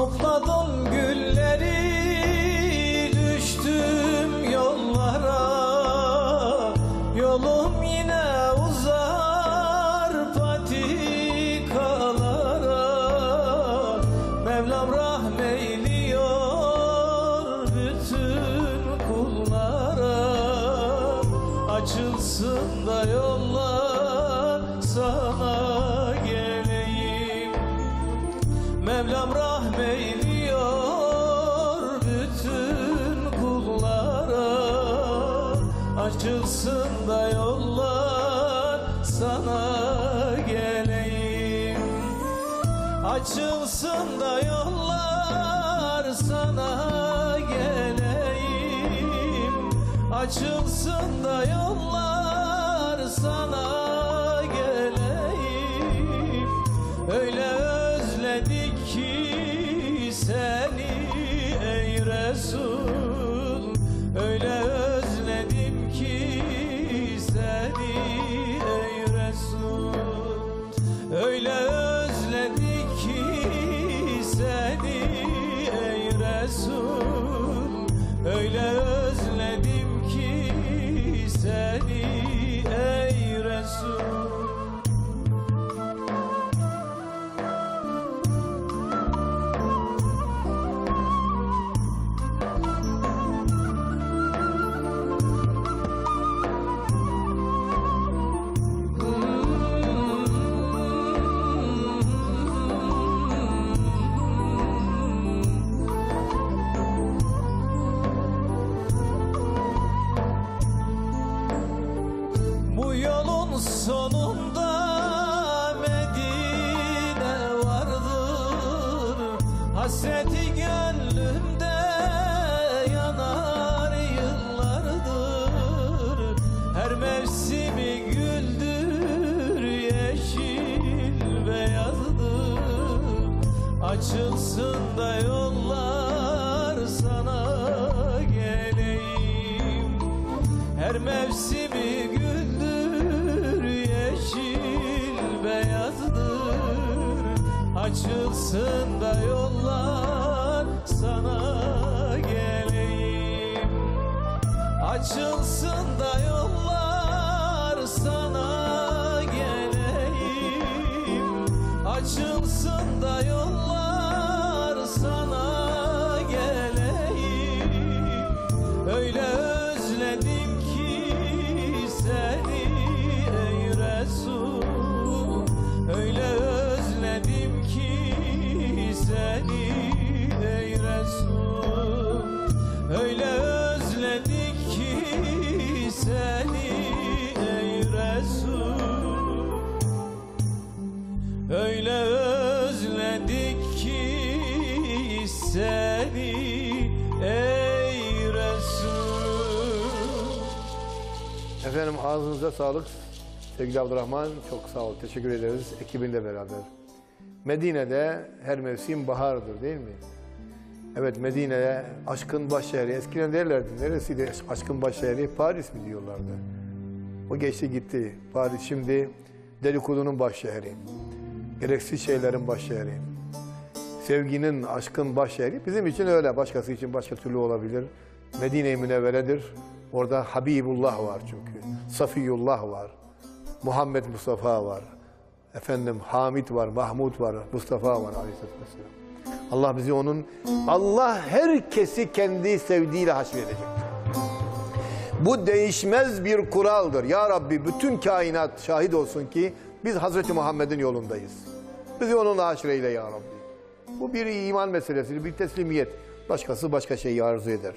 Topladım gülleri düştüm yollara. Yolum yine uzar patikalara. Mevlam rahmeyliyor bütün kullara. Açılsın da yollar sana Açılsın da yollar sana geleyim. Açılsın da yollar sana geleyim. Açılsın da yollar Öyle özledik ki seni ey Resul. Öyle özledim ki seni sonunda Medine vardır. Hasreti gönlümde yanar yıllardır. Her mevsimi güldür yeşil beyazdır. Açılsın da yollar sana geleyim. Her mevsimi Açılsın da yollar sana geleyim. Açılsın da yollar sana geleyim. Açılsın da yollar seni ey Resul Efendim ağzınıza sağlık. Sevgili Abdurrahman çok sağ ol. Teşekkür ederiz ekibinle beraber. Medine'de her mevsim bahardır değil mi? Evet Medine'de aşkın başşehri. Eskiden derlerdi. Neresiydi aşkın başşehri? Paris mi diyorlardı. O geçti gitti. Paris şimdi dedikodunun başşehri. Gereksiz şeylerin başşehri. Sevginin, aşkın başşehri. Bizim için öyle. Başkası için başka türlü olabilir. Medine-i Münevvere'dir. Orada Habibullah var çünkü. Safiyullah var. Muhammed Mustafa var. Efendim Hamid var, Mahmud var, Mustafa var aleyhisselatü vesselam. Allah bizi onun, Allah herkesi kendi sevdiğiyle haşredecek. Bu değişmez bir kuraldır. Ya Rabbi bütün kainat şahit olsun ki biz Hazreti Muhammed'in yolundayız. Bizi onunla haşreyle ya Rabbi. Bu bir iman meselesi, bir teslimiyet. Başkası başka şeyi arzu eder.